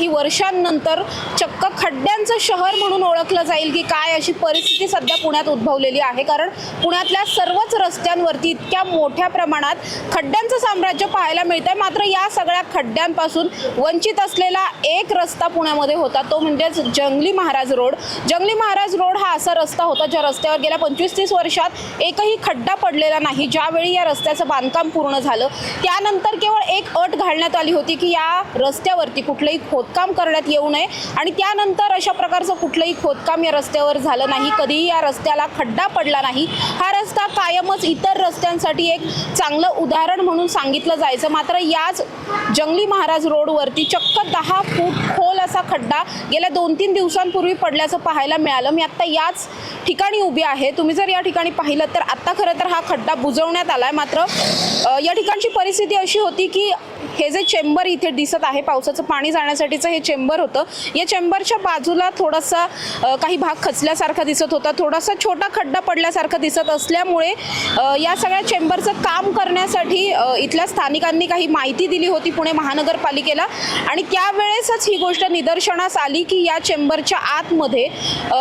काही वर्षांनंतर चक्क खड्ड्यांचं शहर म्हणून ओळखलं जाईल की काय अशी परिस्थिती सध्या पुण्यात उद्भवलेली आहे. कारण पुण्यातल्या सर्वच रस्त्यांवरती इतक्या मोठ्या प्रमाणात खड्ड्यांचं साम्राज्य पाहायला मिळतंय. मात्र या सगळ्या खड्ड्यांपासून वंचित असलेला एक रस्ता पुण्यामध्ये होता. तो म्हणजेच जंगली महाराज रोड. जंगली महाराज रोड हा असा रस्ता होता ज्या रस्त्यावर गेल्या पंचवीस तीस वर्षात एकही खड्डा पडलेला नाही. ज्यावेळी या रस्त्याचं बांधकाम पूर्ण झालं त्यानंतर केवळ एक अट घालण्यात आली होती की या रस्त्यावरती कुठलंही खोदकाम करण्यात येऊ नये. आणि त्यानंतर अशा प्रकारचं कुठलंही खोदकाम या रस्त्यावर झालं नाही. कधीही या रस्त्याला खड्डा पडला नाही. हा रस्ता कायमच इतर रस्त्यांसाठी एक चांगलं उदाहरण म्हणून सांगितलं जायचं. मात्र याच जंगली महाराज रोडवरती चक्क दहा फूट खोल असा खड्डा गेल्या दोन तीन दिवसांपूर्वी पडल्याचं पाहायला मिळालं. मी आत्ता याच ठिकाणी उभी आहे. तुम्ही जर या ठिकाणी पाहिलं तर आत्ता खरं तर हा खड्डा बुजवण्यात आला आहे मात्र या ठिकाणची परिस्थिती अशी होती की हे जे चेंबर इथे दिसत आहे पावसाचं पाणी जाण्यासाठीचं हे चेंबर होतं. या चेंबरच्या बाजूला थोडासा काही भाग खचल्यासारखा दिसत होता. थोडासा छोटा खड्डा पडल्यासारखा दिसत असल्यामुळे या सगळ्या चेंबरचं काम करण्यासाठी इथल्या स्थानिकांनी काही माहिती दिली होती पुणे महानगरपालिकेला. आणि त्यावेळेसच ही गोष्ट निदर्शनास आली की या चेंबरच्या आतमध्ये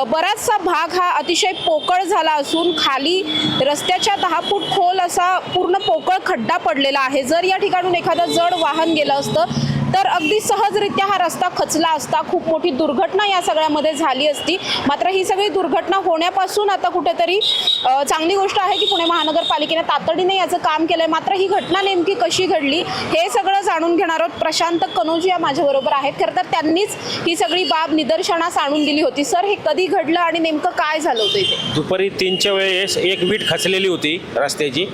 बराचसा भाग हा अतिशय पोकळ झाला असून खाली रस्त्याच्या दहा फूट खोल असा पूर्ण पोकळ खड्डा पडलेला आहे. जर या ठिकाणून एखादा जड वाहन गेलं असतं. तर अगदी सहजरित्या हा रस्ता खचला असता. खूप मोठी दुर्घटना या सगळ्यामध्ये झाली असती. मात्र ही सगळी दुर्घटना होण्यापासून आता कुठेतरी चांगली गोष्ट आहे की पुणे महानगरपालिकेने तातडीने याचं काम केलं आहे मात्र ही घटना नेमकी कशी घडली हे सगळं जाणून घेणार आहोत प्रशांत कनोजिया माझ्याबरोबर आहेत. खरं तर त्यांनीच ही सगळी बाब निदर्शनास आणून दिली होती. सर हे कधी घडलं आणि नेमकं काय झालं होतं इथे? दुपारी तीनच्या वेळेस एक वीट खचलेली होती रस्त्याची.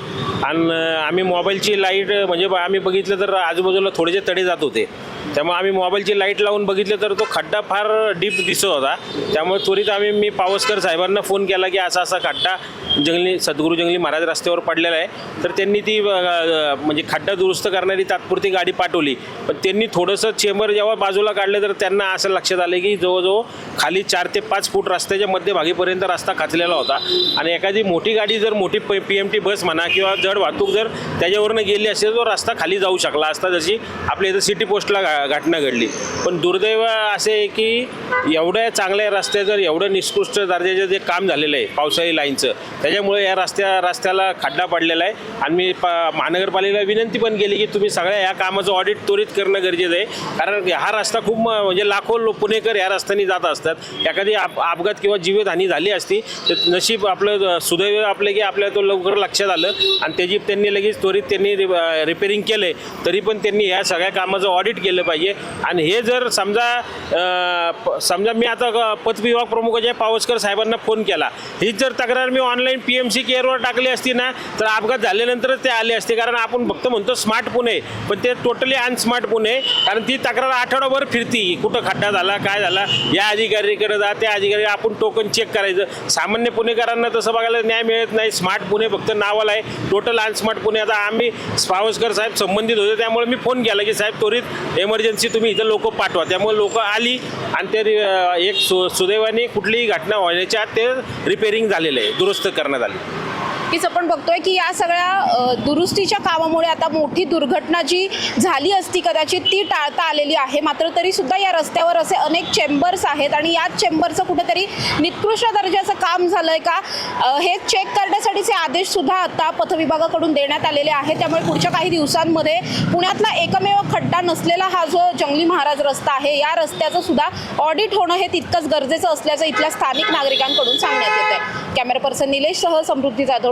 आणि आम्ही मोबाईलची लाइट म्हणजे आम्ही बघितलं तर आजूबाजूला थोडेसे तडे जात होते. त्यामुळे आम्ही मोबाईलची लाइट लावून बघितलं तर तो खड्डा फार डीप दिसत होता. त्यामुळे त्वरित आम्ही मी पावसकर साहेबांना फोन केला की असा असा खड्डा जंगली सद्गुरू जंगली महाराज रस्त्यावर पडलेला आहे. तर त्यांनी ती म्हणजे खड्डा दुरुस्त करणारी तात्पुरती गाडी पाठवली. पण त्यांनी थोडंसं चेंबर जेव्हा बाजूला काढलं तर त्यांना असं लक्षात आलं की जवळजवळ खाली चार ते पाच फूट रस्त्याच्या मध्यभागीपर्यंत रस्ता खाचलेला होता. आणि एखादी मोठी गाडी जर मोठी पी एम टी बस म्हणा किंवा जड वाहतूक जर त्याच्यावरनं गेली असेल तर तो रस्ता खाली जाऊ शकला असता. जशी आपल्या इथं सिटी पोस्टला घा- घटना घडली. पण दुर्दैव असे आहे की एवढ्या चांगल्या रस्त्याचं एवढं निष्कृष्ट दर्जाचं जे काम झालेलं आहे पावसाळी लाईनचं त्याच्यामुळे या रस्त्या रस्त्याला खड्डा पडलेला आहे. आणि मी प महानगरपालिकेला विनंती पण केली की तुम्ही सगळ्या या कामाचं ऑडिट त्वरित करणं गरजेचं आहे. कारण हा रस्ता खूप म्हणजे लाखो लो पुणेकर या रस्त्याने जात असतात. एखादी आप अपघात किंवा जीवितहानी झाली असती तर नशीब आपलं सुदैव आपलं की आपल्या तो लवकर लक्षात आलं. आणि त्याची त्यांनी लगेच त्वरित त्यांनी रिपेरिंग केलं तरी पण त्यांनी या सगळ्या कामाचं ऑडिट केलं पाहिजे. आणि हे जर समजा समजा मी आता ग- प्रमुख प्रमुखाच्या पावसकर साहेबांना फोन केला. ही जर तक्रार मी ऑनलाईन पी एम सी केअरवर टाकली असती ना तर अपघात झाल्यानंतरच ते आले असते. कारण आपण फक्त म्हणतो स्मार्ट पुणे पण ते टोटली अनस्मार्ट पुणे कारण ती तक्रार आठवडाभर फिरती. कुठं खड्डा झाला काय झाला या अधिकारीकडे जा त्या अधिकारी आपण टोकन चेक करायचं. सामान्य पुणेकरांना तसं बघायला न्याय मिळत नाही. स्मार्ट पुणे फक्त नावाला आहे. टोटल अनस्मार्ट पुणे आता आम्ही पावसकर साहेब संबंधित होते. त्यामुळे मी फोन केला की साहेब त्वरित एमर्जन्सी तुम्ही इथं लोक पाठवा. त्यामुळे लोक आली आणि ते रि- एक सु सुदैवाने कुठलीही घटना होण्याच्या आत ते रिपेरिंग झालेलं आहे. दुरुस्त करण्यात आली. नक्कीच आपण बघतोय की या सगळ्या दुरुस्तीच्या कामामुळे आता मोठी दुर्घटना जी झाली असती कदाचित ती टाळता आलेली आहे. मात्र तरी सुद्धा या रस्त्यावर असे अनेक चेंबर्स आहेत आणि याच चेंबरचं कुठेतरी निकृष्ट दर्जाचं काम झालंय का? हे चेक करण्यासाठीचे आदेश सुद्धा आता पथविभागाकडून देण्यात आलेले आहेत. त्यामुळे पुढच्या काही दिवसांमध्ये पुण्यातला एकमेव खड्डा नसलेला हा जो जंगली महाराज रस्ता आहे या रस्त्याचं सुद्धा ऑडिट होणं हे तितकंच गरजेचं असल्याचं इथल्या स्थानिक नागरिकांकडून सांगण्यात येत आहे कॅमेरा पर्सन निलेशसह Samruddhi Jadhav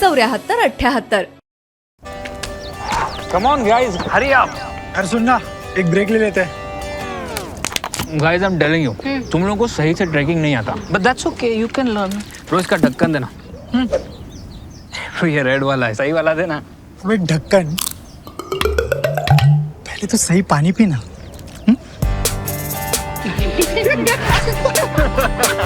चौऱ्याहत्तर अठ्याहत्तर. कम ऑन गाइस हरी आप अरे सुन ना एक ब्रेक ले लेते हैं. Guys I am telling you तुम लोगों को सही से ट्रैकिंग नहीं आता. But that's okay you can learn रोज का ढक्कन देना. हम्म। ये रेड वाला है सही वाला देना. अबे ढक्कन. पहले तो सही पानी पीना.